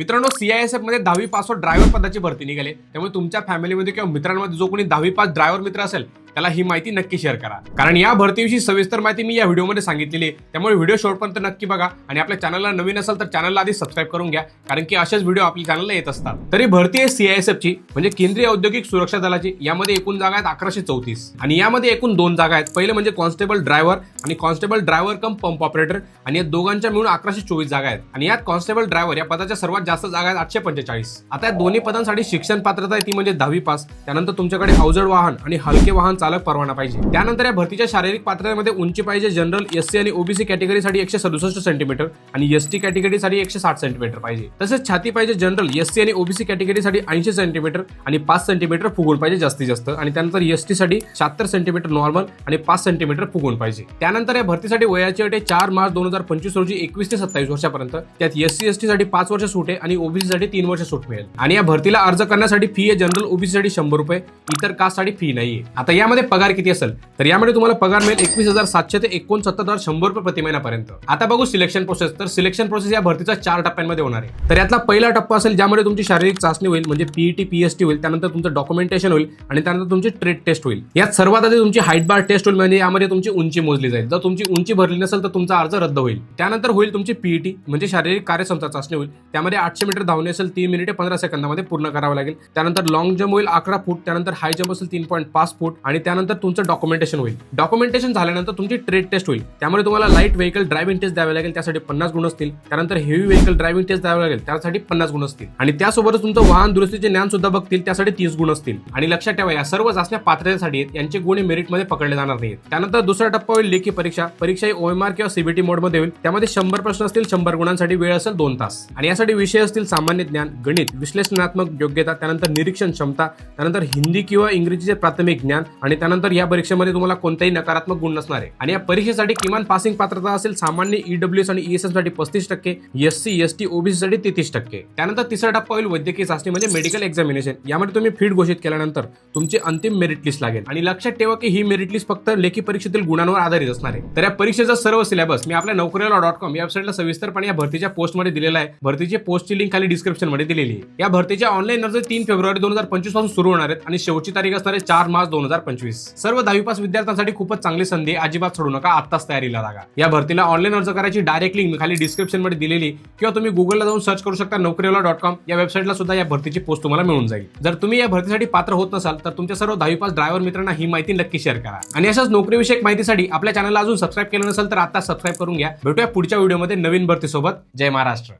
मित्रांनो सीआयएसएफमध्ये दहावी पासवर ड्रायव्हर पदाची भरती निघाली. त्यामुळे तुमच्या फॅमिलीमध्ये किंवा मित्रांमध्ये जो कोणी दहावी पास ड्रायव्हर मित्र असेल त्याला ही माहिती नक्की शेअर करा. कारण या भरतीविषयी सविस्तर माहिती मी या व्हिडिओमध्ये सांगितलेली आहे. त्यामुळे व्हिडिओ शेवटपर्यंत नक्की बघा आणि आपल्या चॅनलला नवीन असेल तर चॅनलला आधी सबस्क्राईब करून घ्या. कारण की असेच व्हिडिओ आपल्या चॅनलला येत असतात. तरी भरती आहे सीआयएसएफची म्हणजे केंद्रीय औद्योगिक सुरक्षा दलाची. यामध्ये एकूण जागा आहेत अकराशे चौतीस. आणि यामध्ये एकूण दोन जागा आहेत. पहिले म्हणजे कॉन्स्टेबल ड्रायव्हर आणि constable driver cum pump operator आणि या दोघांच्या मिळून अकराशे चोवीस जागा आहेत. आणि यात कॉन्स्टेबल ड्रायव्हर या पदाच्या सर्वात जास्त जागा आहेत आठशे पंचेचाळीस. आता या दोन्ही पदांसाठी शिक्षण पात्रता आहे ती म्हणजे दहावी पास. त्यानंतर तुमच्याकडे अवजड वाहन आणि हलके वाहन चालक परवाना पाहिजे. त्यानंतर या भरतीच्या शारीरिक पात्रतेमध्ये उंची पाहिजे जनरल एस सी आणि ओबीसी कॅटेगरीसाठी एकशे सदुसष्ट सेंटीमीटर आणि एस टी कॅटेगरीसाठी एकशे साठ सेंटीमीटर पाहिजे. तसेच छाती पाहिजे जनरल एससी आणि ओबीसी कॅटेगरीसाठी ऐंशी सेंटीमीटर आणि पाच सेंटीमीटर फुगून पाहिजे जास्तीत जास्त. आणि त्यानंतर एसटी साठी शहात्तर सेंटीमीटर नॉर्मल आणि पाच सेंटीमीटर फुगून पाहिजे. त्यानंतर या भरतीसाठी वयाची अट चार मार्च दोन हजार पंचवीस रोजी एकवीस ते सत्तावीस वर्षापर्यंत. त्यात एस सी एससाठी पाच वर्ष सूट आहे आणि ओबीसी साठी तीन वर्ष सूट मिळेल. आणि या भरतीला अर्ज करण्यासाठी फी आहे जनरल ओबीसी साठी शंभर रुपये इतर कास्टसाठी फी नाही आता या यामध्ये पगार किती असेल? तर यामध्ये तुम्हाला पगार मिळेल एकवीस हजार सातशे ते एकोणसत्तर हजार शंभर रुपये प्रति महिन्यापर्यंत. आता बघू सिलेक्शन प्रोसेस तर सिलेक्शन प्रोसेस या भरतीचा चार टप्प्यांमध्ये होणार आहे. तर यातला पहिला टप्पा असेल ज्यामध्ये तुमची शारीरिक चाचणी होईल म्हणजे पीईटी पीएसटी होईल त्यानंतर तुमचं डॉक्युमेंटेशन होईल आणि त्यानंतर तुमची ट्रेड टेस्ट होईल. यात सर्वात आधी तुमची हाईट बार टेस्ट होईल म्हणजे यामध्ये तुमची उंची मोजली जाईल. जर तुमची उंची भरली नसेल तर तुमचा अर्ज रद्द होईल. त्यानंतर होईल तुमची पीईटी म्हणजे शारीरिक कार्यक्षमता चाचणी होईल. त्यामध्ये आठशे मीटर धावणे असेल तीन मिनिटे पंधरा सेकंदामध्ये पूर्ण करावं लागेल. त्यानंतर लॉंग जम्प होईल अकरा फूट. त्यानंतर हाय जम्प असेल तीन पॉईंट पाच फूट. आणि त्यानंतर तुमचं डॉक्युमेंटेशन होईल. डॉक्युमेंटेशन झाल्यानंतर तुमची ट्रेड टेस्ट होईल. त्यामुळे तुम्हाला लाइट व्हेकल ड्रायव्हिंग टेस्ट द्यावी लागेल त्यासाठी पन्नास गुण असतील. त्यानंतर हेवी व्हेकल ड्रायव्हिंग टेस्ट द्यावी लागेल त्यासाठी पन्नास गुण असतील. आणि त्यासोबतच तुमचं वाहन दुरुस्तीचे ज्ञान सुद्धा बघतील त्यासाठी तीस गुण असतील. आणि लक्षात ठेवा या सर्व चाचण्या पात्रतेसाठी आहेत यांचे गुण मेरिटमध्ये पकडले जाणार नाहीत. त्यानंतर दुसरा टप्पा होईल लेखी परीक्षा. परीक्षा ही ओएमआर किंवा सीबीटी मोडमध्ये होईल. त्यामध्ये शंभर प्रश्न असतील शंभर गुणांसाठी वेळ असेल दोन तास. आणि यासाठी विषय असतील सामान्य ज्ञान गणित विश्लेषणात्मक योग्यता त्यानंतर निरीक्षण क्षमता त्यानंतर हिंदी किंवा इंग्रजीचे प्राथमिक ज्ञान आणि त्यानंतर या परीक्षेमध्ये तुम्हाला कोणताही नकारात्मक गुण नसणार आहे. आणि या परीक्षेसाठी किमान पासिंग पात्रता असेल सामान्य ईडब्ल्यूएस आणि ईएसएससाठी पस्तीस टक्के एससी सी टी ओबीसी साठी तेहतीस टक्के. त्यानंतर तिसरा टप्पा होईल वैद्यकीय चाचणी म्हणजे मेडिकल एक्झामिनेशन यामध्ये तुम्ही फीड घोषित केल्यानंतर तुमची अंतिम मेरिट लिस्ट लागेल. आणि लक्षात ठेवा की ही मेरिट लिस्ट फक्त लेखी परीक्षेतील गुणांवर आधारित असणार आहे. तर या परीक्षेचा सर्व सिलेबस मी आपल्या नोकरीला डॉट कॉम या वेबसाईटला सविस्तरपणे या भरतीच्या पोस्टमध्ये दिलेला आहे. भरतीची पोस्टची लिंक खाली डिस्क्रिप्शनमध्ये दिलेली आहे. या भरतीच्या ऑनलाईन अर्ज तीन फेब्रुवारी दोन हजार पंचवीसपासून सुरू होणार आहेत आणि शेवटची तारीख असणार आहे चार मार्च दोन हजार पंचवीस. सर्व दहावी पास विद्यार्थ्यांसाठी खूपच चांगली संधी अजिबात सोडू नका. आत्ताच तयारीला लागा. या भरतीला ऑनलाईन अर्ज करायची डायरेक्ट लिंक मी खाली डिस्क्रिप्शनमध्ये दिलेली. किंवा तुम्ही गुगलला जाऊन सर्च करू शकता नोकरीवाला डॉट कॉम या वेबसाईटला सुद्धा या भरतीची पोस्ट तुम्हाला मिळून जाईल. जर तुम्ही या भरतीसाठी पात्र होत नसाल तर तुमच्या सर्व दहावी पास ड्रायव्हर मित्रांना ही माहिती नक्की शेअर करा. आणि अशाच नोकरीविषयक माहितीसाठी आपल्या चॅनलला अजून सबस्क्राईब केलं नसेल तर आता सबस्क्राईब करून घ्या. भेटूया पुढच्या व्हिडिओमध्ये नवीन भरतीसोबत. जय महाराष्ट्र.